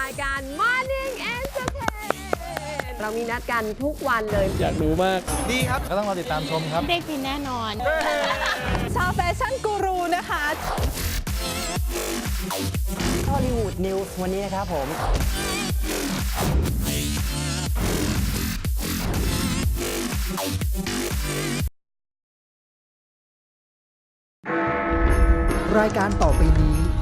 รายการ Morning Entertain เรามีนัดกันทุกวันเลย อยากรู้มาก ดีครับ ก็ต้องรอติดตามชมครับ ได้กินแน่นอน ชาวแฟชั่นกูรูนะคะฮอลลีวูดนิวส์วันนี้นะครับผมรายการต่อไปนี้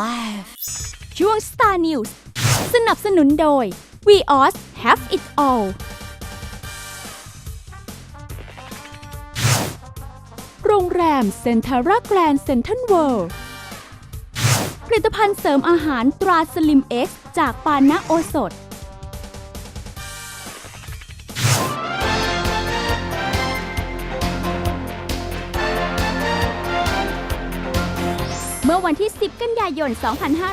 life ช่วง Star News สนับสนุนโดย VOS Have It All โรงแรมเซ็นทาราแกรนด์เซ็นทรัลเวิลด์ผลิตภัณฑ์เสริมอาหารตราสลิมเอ็กซ์จากปานะโอสถ วันที่ 10 กันยายน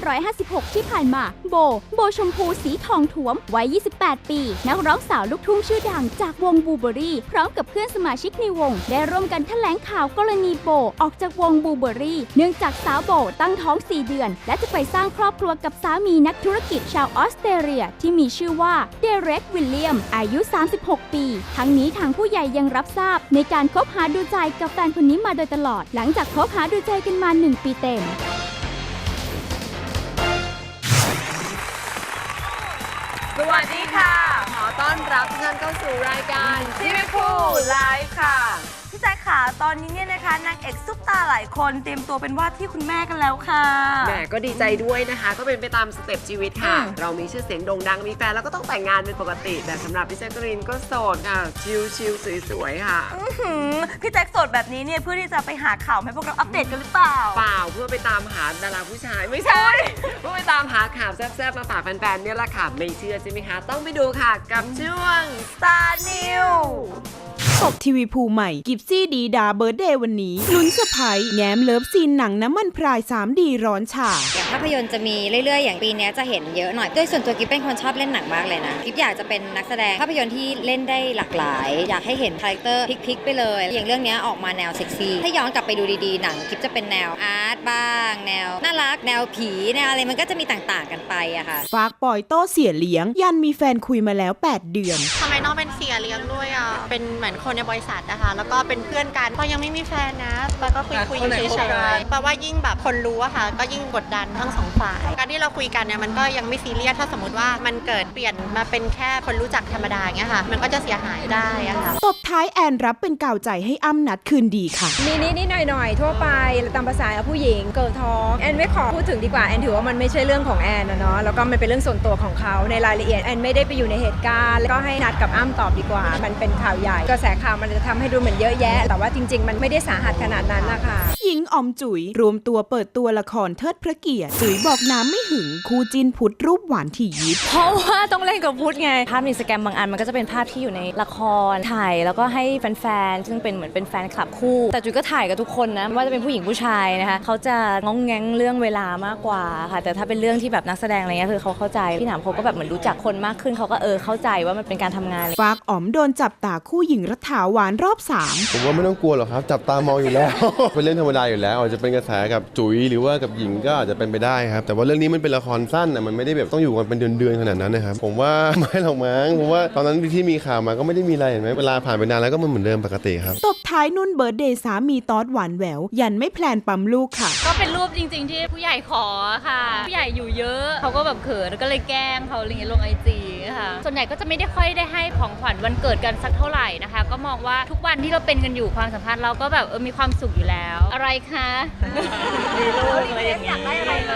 2556 ที่ผ่านมา โบ โบชมพูสีทองถวม วัย 28 ปี นักร้องสาวลูกทุ่งชื่อดังจากวงบูเบอรี่ พร้อมกับเพื่อนสมาชิกในวง ได้ร่วมกันแถลงข่าวกรณีโบออกจากวงบูเบอรี่ เนื่องจากสาวโบตั้งท้อง 4 เดือน และจะไปสร้างครอบครัวกับสามีนักธุรกิจชาวออสเตรเลียที่มีชื่อว่าเดเร็กวิลเลียม อายุ 36 ปี ทั้งนี้ทางผู้ใหญ่ยังรับทราบ ในการคบหาดูใจกับแฟนคนนี้มาโดยตลอด หลังจากคบหาดูใจกันมา 1 ปีเต็มสวัสดีค่ะ ขอต้อนรับทุกท่านเข้าสู่รายการชีวิตคู่ไลฟ์ค่ะ พี่แจ๊คขาตอนนี้เนี่ยนะคะนางเอกซุปตาหลายคนเตรียมตัวเป็นว่าที่คุณแม่กันแล้วค่ะ แหมก็ดีใจด้วยนะคะ ก็เป็นไปตามสเต็ปชีวิตค่ะ อืม เรามีชื่อเสียงโด่งดังมีแฟนแล้วก็ต้องแต่งงานเป็นปกติ แต่สำหรับพี่แจ๊กกะรีนก็โสดค่ะ ชิลชิลๆสวยๆค่ะ อื้อหือพี่แจ๊คโสดแบบนี้เนี่ยเพื่อที่จะไปหาข่าวให้พวกเราอัปเดตกันหรือเปล่า เปล่าเพื่อไปตามหาดาราผู้ชายไม่ใช่ เพื่อไปตามหาข่าวแซ่บๆมาฝากแฟนๆเนี่ยแหละค่ะ ไม่เชื่อใช่ไหมคะ ต้องไปดูค่ะกับช่วง Star New ตบทีวีภูใหม่ กิฟซี่ดีดาเบิร์ดเดย์วันนี้ ลุ้นเซอร์ไพรส์แง้มเลิฟซีนหนังน้ำมันพราย 3D ร้อนฉ่าอย่างภาพยนตร์จะมีเรื่อยๆ อย่างปีนี้จะเห็นเยอะหน่อยโดยส่วนตัวกิ๊บเป็นคนชอบเล่นหนังมากเลยนะ กิ๊บอยากจะเป็นนักแสดงภาพยนตร์ที่เล่นได้หลากหลาย อยากให้เห็นคาแรคเตอร์พลิกๆไปเลย อย่างเรื่องนี้ออกมาแนวเซ็กซี่ถ้าย้อนกลับไปดูดีๆหนังกิ๊บจะเป็นแนวอาร์ตบ้าง แนวน่ารักแนวผีแนวอะไรมันก็จะมีต่างๆกันไปอะค่ะฝากปล่อยโต้เสียเลี้ยง ยันมีแฟนคุยมาแล้ว 8 เดือนทำไมน้องเป็นเสียเลี้ยงด้วยอะเป็นเหมือนคนในบริษัทนะคะ แล้วก็เป็นเพื่อนกันพอยังไม่มีแฟนนะปาก็คุยคุยอยู่เฉยๆแปลว่ายิ่งแบบคนรู้อะค่ะ ก็ยิ่งกดดันทั้งสองฝ่าย การที่เราคุยกันเนี่ยมันก็ยังไม่ซีเรียส ถ้าสมมติว่ามันเกิดเปลี่ยนมาเป็นแค่คนรู้จักธรรมดาอย่างเงี้ยค่ะ มันก็จะเสียหายได้อะค่ะตบท้ายแอนรับเป็นกาวใจให้อ้ำนัดคืนดีค่ะ มีนิดนิดหน่อยหน่อยๆทั่วไปตามภาษาผู้หญิงเกิดท้องแอนไม่ขอพูดถึงดีกว่าแอนถือว่ามันไม่ใช่เรื่องของแอนนะเนาะแล้วก็มันเป็นเรื่องส่วนตัวของเขาในรายละเอียดแอนไม่ได้ไปอยู่ในเหตุการณ์แล้วก็ให้นัดกับอ้ำตอบดีกว่า มันเป็นข่าวใหญ่กระแสข่าวมันจะทำให้ดูเหมือนเยอะแยะ แต่ว่าจริง ๆ มันไม่ได้สาหัสขนาดนั้นนะคะหญิงออมจุ๋ยรวมตัวเปิดตัวละครเทิดพระเกียรติจุ๋ยบอกน้ำไม่หึงคู่จินพุทธรูปหวานถี่ยิบเพราะว่าต้องเล่นกับพุทธไงภาพในสแกรมบางอันมันก็จะเป็นภาพที่อยู่ในละครถ่ายแล้วก็ให้แฟนๆซึ่งเป็นเหมือนเป็นแฟนคลับคู่ แต่จุ๋ยก็ถ่ายกับทุกคนนะไม่ว่าจะเป็นผู้หญิงผู้ชายนะคะเขาจะงองแงงเรื่องเวลามากกว่าค่ะ แต่ถ้าเป็นเรื่องที่แบบนักแสดงอะไรเงี้ยคือเขาเข้าใจพี่หนามเขาก็แบบเหมือนรู้จักคนมากขึ้นเขาก็เออเข้าใจว่ามันเป็นการทำงานฝากอ๋อมโดนจับตาคู่หญิงรัฐาหวานรอบสามผมว่าไม่ต้องกลัวหรอกครับ จับตามองอยู่แล้ว เป็นเรื่องธรรมดาอยู่แล้ว อาจจะเป็นกระแสกับจุ๋ยหรือว่ากับหญิงก็อาจจะเป็นไปได้ครับ แต่ว่าเรื่องนี้มันเป็นละครสั้นนะมันไม่ได้แบบต้องอยู่กันเป็นเดือนๆขนาดนั้นนะครับ ผมว่าไม่หรอกมั้งผมว่าตอนนั้นที่มีข่าวมาก็ไม่ได้มีอะไรเห็นไหมเวลาผ่านไปนานแล้วก็มันเหมือนเดิมปกติครับตบท้ายนุ่นเบิร์ดเดย์สามีตอดหวานแหววยันไม่แพลนปั๊มลูกค่ะ ก็เป็นรูปจริง ๆ ที่ผู้ใหญ่ขอค่ะ ผู้ใหญ่อยู่เยอะเขาก็แบบเขินก็เลยแกล้งเขาอะไรเงี้ยลงไอจีค่ะส่วนใหญ่ก็จะไม่ได้ค่อยได้ให้ของขวัญวันเกิดกันสักเท่าไหร่นะคะ ก็มองว่าทุกวันที่เราเป็นกันอยู่ความสัมพันธ์เราก็แบบเออมีความสุขอยู่แล้ว อะไรคะ มีลูกอะไรอย่างเงี้ย อยากได้อะไรไหม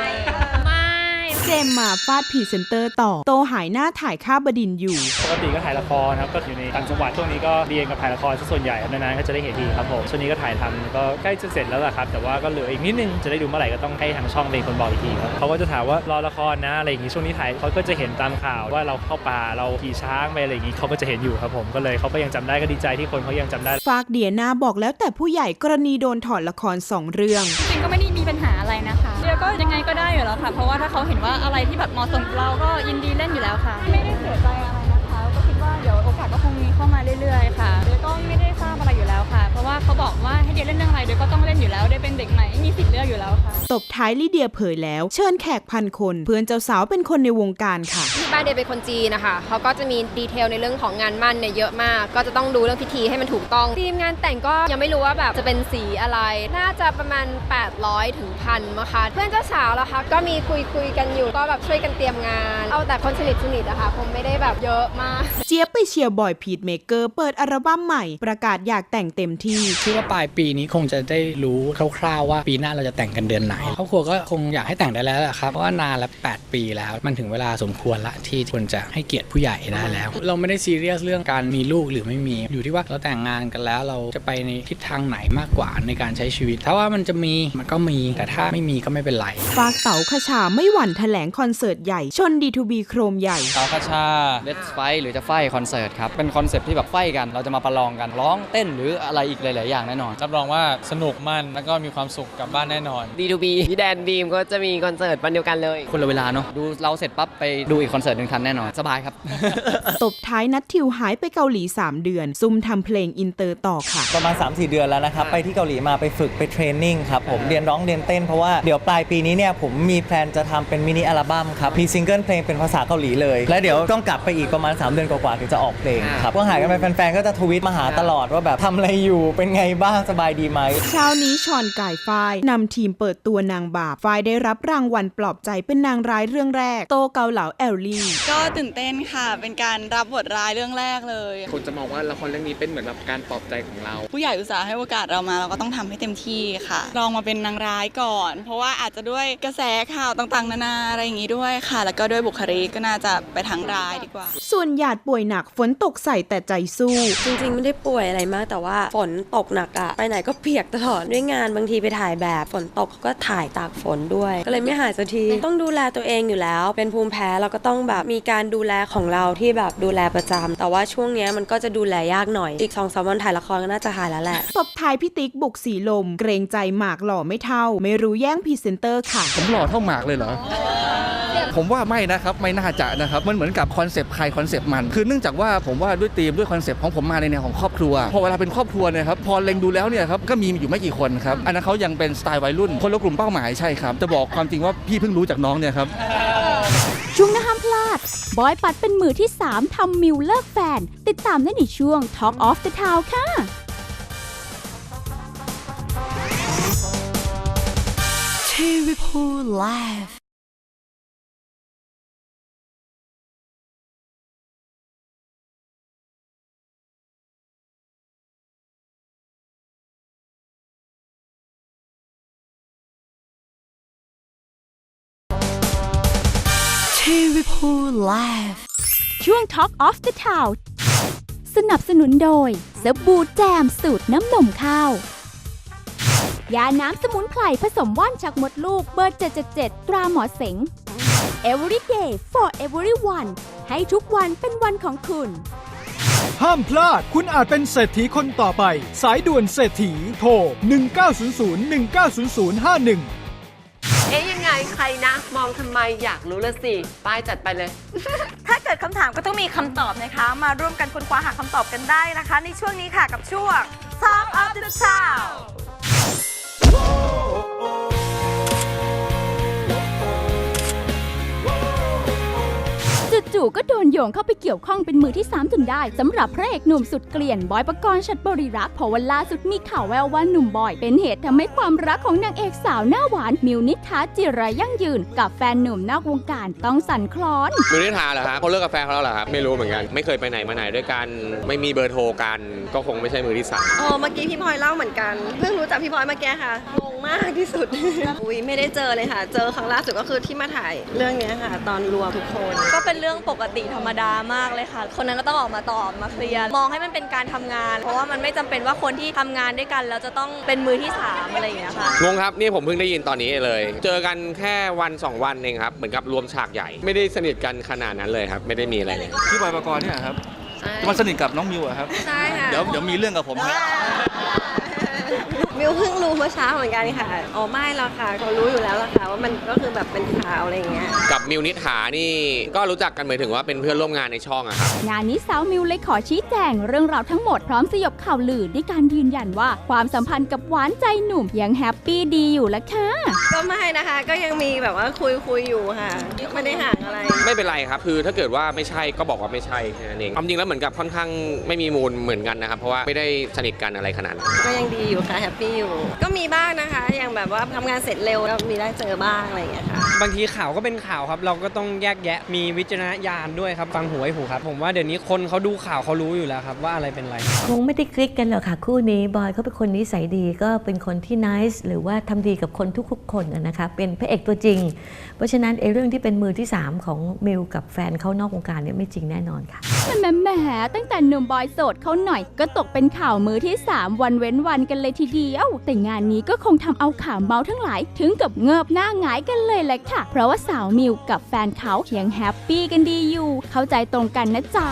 ไม่เกมส์มาฟาดพรีเซนเตอร์ต่อ โตหายหน้าถ่ายค่าบดินทร์อยู่ ปกติก็ถ่ายละครครับก็อยู่ในต่างจังหวัดช่วงนี้ก็เรียนกับถ่ายละครซะส่วนใหญ่ครับนานๆก็จะได้เห็นทีครับผมช่วงนี้ก็ถ่ายทำก็ใกล้จะเสร็จแล้วล่ะครับ แต่ว่าก็เหลืออีกนิดนึงจะได้ดูเมื่อไหร่ก็ต้องให้ทางช่องเป็นคนบอกอีกทีครับเขาก็จะถามว่ารอละครนะอะไรอย่างงี้ช่วงนี้ถ่ายเขาก็จะเห็นตามข่าวว่าเราเข้าป่าเราขี่ช้างไปอะไรอย่างงี้เขาก็จะเห็นอยู่ครับผมก็เลยเขาก็ยังจำได้ก็ดีใจที่คนเขายังจำได้ ฝากเดียนาบอกแล้วแต่ผู้ใหญ่กรณีโดนถอดละครสองเรื่องจริงๆก็ไม่ได้ มีปัญหาอะไรนะคะเดียก็ยังไงก็ได้อยู่แล้วค่ะ เพราะว่าถ้าเขาเห็นว่าอะไรที่แบบเหมาะสมกับเราก็ยินดีเล่นอยู่แล้วค่ะ ไม่ได้เสียใจอะไรนะคะ ก็คิดว่าเดี๋ยวโอกาสก็คงมีเข้ามาเรื่อยๆ ค่ะเดียก็ไม่ได้ทราบอะไรอยู่แล้วค่ะ เพราะว่าเขาบอกว่าให้เดียเล่นเรื่องอะไรเดียก็ต้องเล่น อยู่แล้วเดียเป็นเด็กใหม่มีสิทธิ์เลือกอยู่แล้วค่ะ ตบท้ายลิเดียเผยแล้ว เชิญแขกพันคน เพื่อนเจ้าสาวเป็นคนในวงการค่ะที่บ้านเดย์เป็นคนจีนนะคะเขาก็จะมีดีเทลในเรื่องของงานมั่นเนี่ยเยอะมาก ก็จะต้องดูเรื่องพิธีให้มันถูกต้องทีมงานแต่งก็ยังไม่รู้ว่าแบบจะเป็นสีอะไร น่าจะประมาณ 800ถึงพันมั้งคะเพื่อนเจ้าสาวแล้วคะก็มีคุยคุยๆกันอยู่ก็แบบช่วยกันเตรียมงาน เอาแต่คนสนิทสนิทๆอะค่ะคงไม่ได้แบบเยอะมาก เจี๊ยบไปเชียร์บอยพีทเมเกอร์เปิดอัลบั้มใหม่ ประกาศอยากแต่งเต็มที่คิดว่าปลายปีนี้คงจะได้รู้คร่าวๆว่าปีหน้าเราจะแต่งกันเดือนไหนครอบครัวก็คงอยากให้แต่งได้แล้วแหละครับเพราะว่านานแล้ว 8 ปีแล้ว มันถึงเวลาสมควรละที่ควรจะให้เกียรติผู้ใหญ่ได้แล้ว เราไม่ได้ซีเรียสเรื่องการมีลูกหรือไม่มี อยู่ที่ว่าเราแต่งงานกันแล้วเราจะไปในทิศทางไหนมากกว่าในการใช้ชีวิต ถ้าว่ามันจะมีมันก็มีแต่ถ้าไม่มีก็ไม่เป็นไรฝากเต๋าขชาไม่หวั่นแถลงคอนเสิร์ตใหญ่ชน D2B โครมใหญ่เตาคาชา Let's Fight หรือจะไฟคอนเสิร์ตครับเป็นคอนเซปต์ที่แบบไฟกันเราจะมาประลองกันร้องเต้นหรืออะไรอีกหลาย ๆ อย่างแน่นอนรับรองว่าสนุกมันแล้วก็มีความสุขกลับบ้านแน่นอน D2B พี่แดนบีมก็จะมีคอนเสิร์ตวันเดียวกันเลย คนละเวลาเนาะดูเราเสร็จปั๊บไปดูอีกคอนเสิร์ตหนึ่งทันแน่นอน สบายครับ ตบท้ายนัดทิวหายไปเกาหลี 3 เดือน ซุ่มทำเพลงอินเตอร์ต่อค่ะ ประมาณ 3-4 เดือนแล้วนะครับ ไปที่เกาหลีมาไปฝึกไปเทรนนิ่งครับผมเรียนร้องเรียนเต้นเพราะว่าเดี๋ยวปลายปีนี้เนี่ยผมมีแพลนจะทำเป็นมินิอัลบั้มครับมีซิงเกิลเพลงเป็นภาษาเกาหลีเลย และเดี๋ยวต้องกลับไปอีกประมาณ 3 เดือนกว่าๆถึงจะออกเพลงครับก็หายกันไปแฟนๆก็จะทวิตมาหาตลอดว่าแบบทำอะไรอยู่เป็นไงบ้างสบายดีไหมเช้านี้ชอนก่ายฝ้ายนำทีมเปิดตัวนางบาปฝ้ายได้รับรางวัลปลอบใจเป็นนางร้ายเรื่องแรก โตเกาเหลาแอลลี่ก็ตื่นเต้นค่ะ เป็นการรับบทร้ายเรื่องแรกเลย คนจะมองว่าละครเรื่องนี้เป็นเหมือนแบบการปลอบใจของเรา ผู้ใหญ่อุตส่าห์ให้โอกาสเรามาเราก็ต้องทำให้เต็มที่ค่ะ ลองมาเป็นนางร้ายก่อน เพราะว่าอาจจะด้วยกระแสข่าวต่างๆ นานาอะไรอย่างนี้ด้วยค่ะ แล้วก็ด้วยบุคลิกก็น่าจะไปทางร้ายดีกว่า ส่วนหยาดป่วยหนักฝนตกใส่แต่ใจสู้ จริงๆไม่ได้ป่วยอะไรมากแต่ว่าฝนตกหนักอะไปไหนก็เปียกตลอดด้วยงานบางทีไปถ่ายแบบฝนตกก็ถ่ายตากฝนด้วย ก็เลยไม่หายสักที ต้องดูแลตัวเองอยู่แล้ว เป็นภูมิแพ้เราก็ต้องแบบมีการดูแลของเราที่แบบดูแลประจำแต่ว่าช่วงเนี้ยมันก็จะดูแลยากหน่อยอีกสองสามวันถ่ายละครก็น่าจะหายแล้วแหละตบท้ายพี่ติ๊กบุกสีลม เกรงใจหมากหล่อไม่เท่า ไม่รู้แย่งพรีเซนเตอร์ค่ะผมหล่อเท่าหมากเลยเหรอ ผมว่าไม่นะครับไม่น่าจะนะครับมันเหมือนกับคอนเซปต์ใครคอนเซปต์มัน คือเนื่องจากว่าผมว่าด้วยธีมด้วยคอนเซปต์ของผมมาในแนวของครอบครัว พอเวลาเป็นครอบครัวเนี่ยครับพอเล็งดูแล้วเนี่ยครับก็มีอยู่ไม่กี่คนครับอันนั้นเขายังเป็นสไตล์วัยรุ่นคนละกลุ่มเป้าหมายใช่ครับจะบอกความจริงว่าพี่เพิ่งรู้จากน้องเนี่ยครับช่วงหน้าห้ามพลาด บอยปัดเป็นมือที่ 3ทำมิวเลิกแฟน ติดตามได้ในช่วง Talk of the Town ค่ะทีวีพูไลฟ์ ทีวีพูไลฟ์ช่วง Talk of the Town สนับสนุนโดยสบู่แจมสูตรน้ำนมข้าว ยาน้ำสมุนไพรผสมว่านจากมดลูกเบอร์ 777 ตราหมอเสง Every day for everyone ให้ทุกวันเป็นวันของคุณ ห้ามพลาด คุณอาจเป็นเศรษฐีคนต่อไป สายด่วนเศรษฐีโทร 1900 1900 51 เอ๊ยยังไงใครนะ มองทำไมอยากรู้ละสิ ป้ายจัดไปเลย ถ้าเกิดคำถามก็ต้องมีคำตอบนะคะ มาร่วมกันค้นคว้าหาคำตอบกันได้นะคะ ในช่วงนี้ค่ะกับช่วง Talk of the Town จู่จู่ๆก็โดนโยงเข้าไปเกี่ยวข้องเป็นมือที่ 3 จนได้สำหรับพระเอกหนุ่มสุดเกลียนบอยปกรณ์ชัดบริรักษ์เพราะวันล่าสุดมีข่าวแววว่าหนุ่มบอย เป็นเหตุทำให้ความรักของนางเอกสาวหน้าหวานมิวนิษฐาจิรายั่งยืน กับแฟนหนุ่มนอกวงการต้องสั่นคลอน มิวนิถาเหรอครับเขาเลิกกับแฟนเขาแล้วเหรอครับไม่รู้เหมือนกัน ไม่เคยไปไหนมาไหนด้วยกัน ไม่มีเบอร์โทรกัน ก็คงไม่ใช่มือที่สามโอ้เมื่อกี้พี่พลอยเล่าเหมือนกัน เพิ่งรู้จักพี่พลอยเมื่อกี้ค่ะงงมากที่สุด อุ้ยไม่ได้เจอเลยค่ะ เจอครั้งล่าสุดก็คือที่มาถ่ายเรื่องเนี้ยค่ะ ตอนรวมทุกคน ก็เป็นเรื่องปกติธรรมดามากเลยค่ะ คนนั้นก็ต้องออกมาตอบมาเคลียร์มองให้มันเป็นการทำงาน เพราะว่ามันไม่จำเป็นว่าคนที่ทำงานด้วยกันแล้วจะต้องเป็นมือที่สามอะไรอย่างเงี้ยค่ะ งงครับ นี่ผมเพิ่งได้ยินตอนนี้เลย เจอกันแค่วันสองวันเองครับ เหมือนกับรวมฉากใหญ่ ไม่ได้สนิทกันขนาดนั้นเลยครับ ไม่ได้มีอะไรเลย พี่บอยปกรณ์เนี่ยครับจะมาสนิทกับน้องมิวอะครับ ใช่ค่ะ เดี๋ยวเดี๋ยวมีเรื่องกับผมครับ มิวเพิ่งรู้เมื่อเช้าเหมือนกันค่ะอ๋อไม่หรอกค่ะเขารู้อยู่แล้วล่ะค่ะว่ามันก็คือแบบเป็นข่าวอะไรอย่างเงี้ย กับมิวนิถานี่ก็รู้จักกันหมายถึงว่าเป็นเพื่อนร่วมงานในช่องอะครับงานนี้สาวมิวเลยขอชี้แจงเรื่องราวทั้งหมดพร้อมสยบข่าวลือด้วยการยืนยันว่า ความสัมพันธ์กับหวานใจหนุ่มยังแฮปปี้ดีอยู่ละค่ะ ก็ไม่นะคะ ก็ยังมีแบบว่าคุยคุยๆอยู่ค่ะไม่ได้ห่างอะไร ไม่เป็นไรครับ คือถ้าเกิดว่าไม่ใช่ก็บอกว่าไม่ใช่แค่นั้นเองความจริงแล้วเหมือนกับค่อนข้างไม่มีมูลเหมือนกันนะครับเพราะว่าไม่ได้สนิทกันอะไรขนาดนั้นก็ยังดีอยู่ค่ะแฮปปี้อยู่ ก็มีบ้างนะคะ อย่างแบบว่าทำงานเสร็จเร็วก็มีได้เจอบ้างอะไรอย่างเงี้ยค่ะ บางทีข่าวก็เป็นข่าวครับ เราก็ต้องแยกแยะมีวิจารณญาณด้วยครับฟังหูไว้หูครับ ผมว่าเดี๋ยวนี้คนเขาดูข่าวเขารู้อยู่แล้วครับว่าอะไรเป็นอะไรคงไม่ได้คลิกกันหรอกค่ะคู่นี้บอยเขาเป็นคนนิสัยดีก็เป็นคนที่นิสหรือว่าทำดีกับคนทุกๆคนนะนะคะเป็นพระเอกตัวจริง เพราะฉะนั้นไอ้เรื่องที่เป็นมือที่ 3 ของมิวกับแฟนเขานอกวงการเนี่ยไม่จริงแน่นอนค่ะแหมแหมตั้งแต่หนุ่มบอยโสดเขาหน่อย ก็ตกเป็นข่าวมือที่ 3 วันเว้นวันกันเลยทีเดียว แต่งานนี้ก็คงทำเอาข่าวเมาทั้งหลาย ถึงกับเงิบหน้าหงายกันเลยเลยค่ะ เพราะว่าสาวมิวกับแฟนเขายังแฮปปี้กันดีอยู่ เข้าใจตรงกันนะจ๊ะ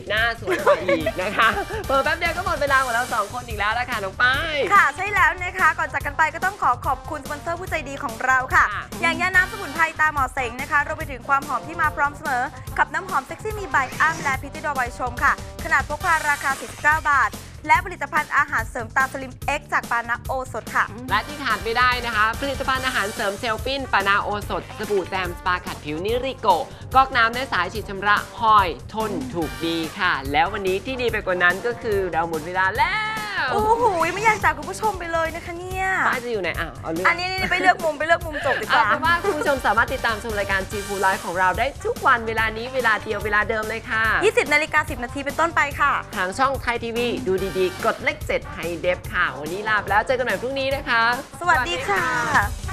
ป่งปิดหน้าสวยกว่าอีกนะคะเปิดแป๊บเดียวก็หมดเวลาของเราสองคนอีกแล้วละค่ะน้องป้ายค่ะใช่แล้วนะคะ ก่อนจากกันไปก็ต้องขอขอบคุณสปอนเซอร์ผู้ใจดีของเราค่ะ อย่างยาน้ำสมุนไพรตาหมอเสงนะคะรวมไปถึงความหอมที่มาพร้อมเสมอ กับน้ำหอมเซ็กซี่มีใบอ้ำและพิติดอไวชมค่ะ ขนาดพกพาราคา 49 บาท และผลิตภัณฑ์อาหารเสริมตาสลิมเอ็กจากปานาโอสดค่ะ และที่ขาดไม่ได้นะคะ ผลิตภัณฑ์อาหารเสริมเซลฟินปานาโอสดสบู่แซมสปาขัดผิวนิริโกกอกน้ำด้วยสายฉีดชำระหอยทนถูกดีค่ะ แล้ววันนี้ที่ดีไปกว่านั้นก็คือเราหมดเวลาแล้ว โอ้โหไม่อยากจากคุณผู้ชมไปเลยนะคะเนี่ย ป้ายจะอยู่ไหนอ้าวเอาเรื่องอันนี้นี่ไปเลือกมุมไปเลือกมุมจบดีกเอาว่า เป็นว่าคุณผู้ชมสามารถติดตามชมรายการจีฟูไลฟ์ของเราได้ทุกวันเวลานี้เวลาเดียวเวลาเดิมเลยค่ะ 20นาฬิกา10 นาทีเป็นต้นไปค่ะ ทางช่องไทยทีวีดูดีๆ กดเลขเจ็ดไฮเดฟค่ะ วันนี้ลาไปแล้วเจอกันใหม่พรุ่งนี้นะคะ สวัสดีค่ะ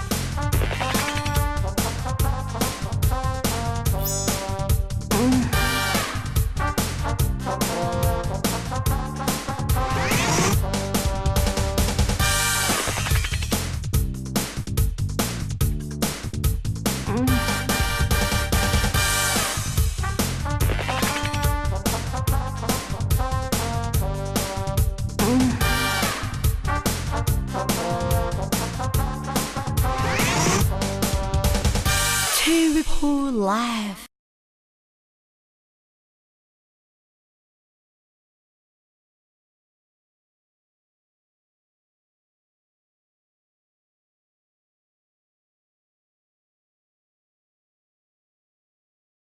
alive.